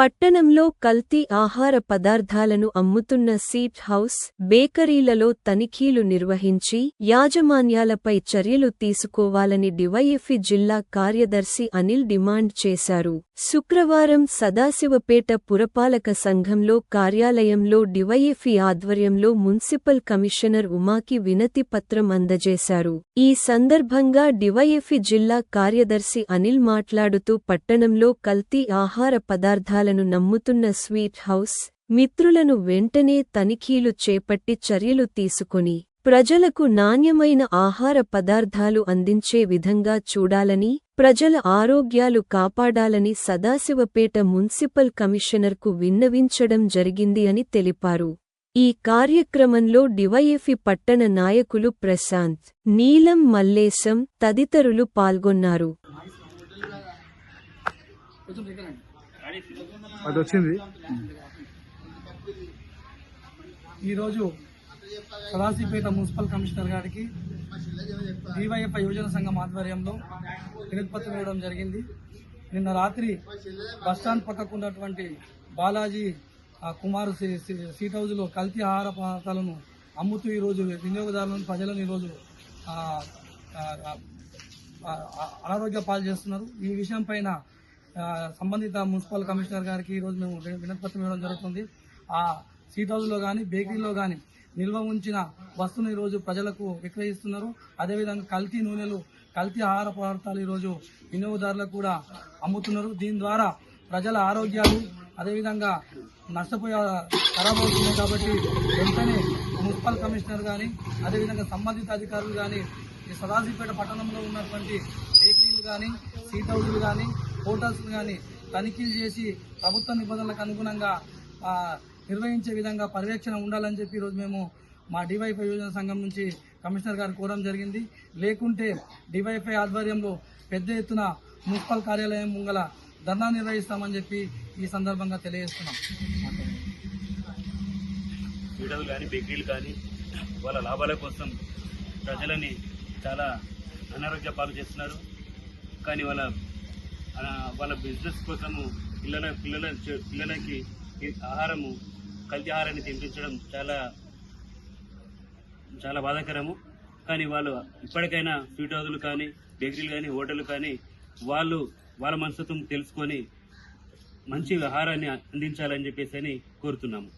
పట్టణంలో కల్తీ ఆహార పదార్థాలను అమ్ముతున్న సీట్ హౌస్ బేకరీలలో తనిఖీలు నిర్వహించి యాజమాన్యాలపై చర్యలు తీసుకోవాలని డివైఎఫ్ఈ జిల్లా కార్యదర్శి అనిల్ డిమాండ్ చేశారు. శుక్రవారం సదాశివపేట పురపాలక సంఘంలో కార్యాలయంలో డివైఎఫ్ఈ ఆధ్వర్యంలో మున్సిపల్ కమిషనర్ ఉమాకి వినతి పత్రం అందజేశారు. ఈ సందర్భంగా డివైఎఫ్ఈ జిల్లా కార్యదర్శి అనిల్ మాట్లాడుతూ పట్టణంలో కల్తీ ఆహార పదార్థాలను నమ్ముతున్న స్వీట్ హౌస్ మిత్రులను వెంటనే తనిఖీలు చేపట్టి చర్యలు తీసుకొని ప్రజలకు నాణ్యమైన ఆహార పదార్థాలు అందించే విధంగా చూడాలని ప్రజల ఆరోగ్యాలు కాపాడాలని సదాశివపేట మున్సిపల్ కమిషనర్కు విన్నవించడం జరిగింది అని తెలిపారు. ఈ కార్యక్రమంలో డివైఎఫి పట్టణ నాయకులు ప్రశాంత్ నీలం మల్లేశం తదితరులు పాల్గొన్నారు. ఈరోజు సదాశివపేట మున్సిపల్ కమిషనర్ గారికి డివైఎఫ్ యువజన సంఘం ఆధ్వర్యంలో వినతిపత్రం ఇవ్వడం జరిగింది. నిన్న రాత్రి బస్టాండ్ పక్కకు ఉన్నటువంటి బాలాజీ కుమారు కుమార్ సీట్ హౌస్లో కల్తీ ఆహార పదార్థాలను అమ్ముతూ ఈరోజు వినియోగదారులను ప్రజలను ఈరోజు అనారోగ్య పాలు చేస్తున్నారు. ఈ విషయం పైన సంబంధిత మున్సిపల్ కమిషనర్ గారికి ఈరోజు మేము వి- వినతిపత్రం ఇవ్వడం జరుగుతుంది. ఆ సీట్ హౌస్లో కానీ బేకరీలో కానీ నిల్వ ఉంచిన వస్తువును ఈరోజు ప్రజలకు విక్రయిస్తున్నారు. అదేవిధంగా కల్తీ నూనెలు కల్తీ ఆహార పదార్థాలు ఈరోజు వినియోగదారులకు కూడా అమ్ముతున్నారు. దీని ద్వారా ప్రజల ఆరోగ్యాలు అదేవిధంగా నష్టపోయే ఖరాబ్ అవుతున్నాయి కాబట్టి వెంటనే మున్సిపల్ కమిషనర్ కానీ అదేవిధంగా సంబంధిత అధికారులు కానీ ఈ సదాశివపేట పట్టణంలో ఉన్నటువంటి బేకరీలు కానీ సీట్ హౌస్లు కానీ హోటల్స్ కానీ తనిఖీలు చేసి ప్రభుత్వ నిబంధనలకు అనుగుణంగా నిర్వహించే విధంగా పర్యవేక్షణ ఉండాలని చెప్పి ఈరోజు మేము మా డివైఫై యోజన సంఘం నుంచి కమిషనర్ గారు కోరడం జరిగింది. లేకుంటే డివైఫై ఆధ్వర్యంలో పెద్ద ఎత్తున మున్సిపల్ కార్యాలయం ముంగల ధర్నా నిర్వహిస్తామని చెప్పి ఈ సందర్భంగా తెలియజేస్తున్నాం. పీడలు కానీ బేకరీలు కానీ వాళ్ళ లాభాల కోసం ప్రజలని చాలా అనారోగ్య పాలు చేస్తున్నారు. కానీ వాళ్ళ వాళ్ళ బిజినెస్ కోసము పిల్లల పిల్లల పిల్లలకి ఆహారము కల్తీ ఆహారాన్ని తినిపించడం చాలా చాలా బాధాకరము. కానీ వాళ్ళు ఇప్పటికైనా స్వీట్ హౌజులు కానీ బేకరీలు కానీ హోటళ్ళు కానీ వాళ్ళు వాళ్ళ మనస్తత్వం తెలుసుకొని మంచి ఆహారాన్ని అందించాలని చెప్పేసి అని కోరుతున్నాము.